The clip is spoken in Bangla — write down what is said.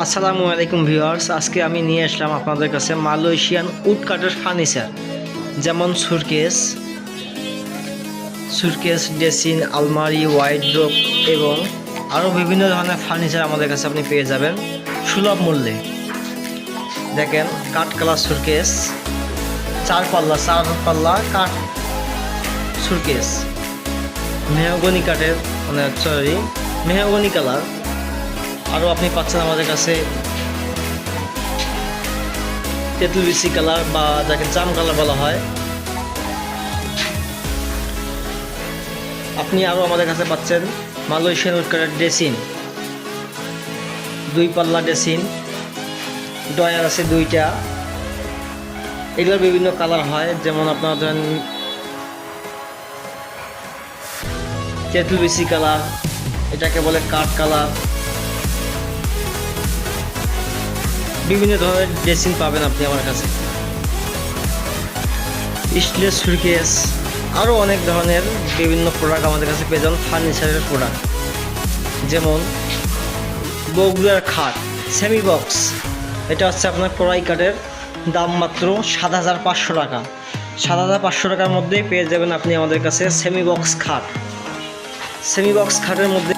আসসালামু আলাইকুম ভিউয়ার্স, আজকে আমি নিয়ে আসলাম আপনাদের কাছে মালয়েশিয়ান উড কাঠের ফার্নিচার, যেমন সুরকেস সুরকেস ড্রেসিন আলমারি, ওয়াইড্রোপ এবং আরও বিভিন্ন ধরনের ফার্নিচার আমাদের কাছে আপনি পেয়ে যাবেন সুলভ মূল্যে। দেখেন, কাঠ কালার সুরকেস চার পাল্লা চার পাল্লা কাঠ সুরকেস মেহগনি কাঠের মানে সরি মেহগনি কালার। আরও আপনি পাচ্ছেন আমাদের কাছে তেঁতুল বিসি কালার বা যাকে জাম কালার বলা হয়। আপনি আরও আমাদের কাছে পাচ্ছেন মালয়েশিয়ান উৎকারের ড্রেসিন। দুই পাল্লা ড্রেসিন ডয়ার আছে দুইটা। এগুলোর বিভিন্ন কালার হয়, যেমন আপনার ধরেন তেঁতুল বিসি কালার, এটাকে বলে কাঠ কালার। বিভিন্ন ধরনের ড্রেসিং পাবেন আপনি আমার কাছে। স্টিলের সুরকেস আরও অনেক ধরনের বিভিন্ন প্রোডাক্ট আমাদের কাছে পেয়ে যাবেন ফার্নিচারের প্রোডাক্ট যেমন বগুড়ার খাট সেমি বক্স এটা হচ্ছে আপনার কড়াই কাঠের দাম মাত্র সাত হাজার পাঁচশো টাকা। সাত হাজার পাঁচশো টাকার মধ্যেই পেয়ে যাবেন আপনি আমাদের কাছে সেমি বক্স খাট। সেমি বক্স খাটের মধ্যে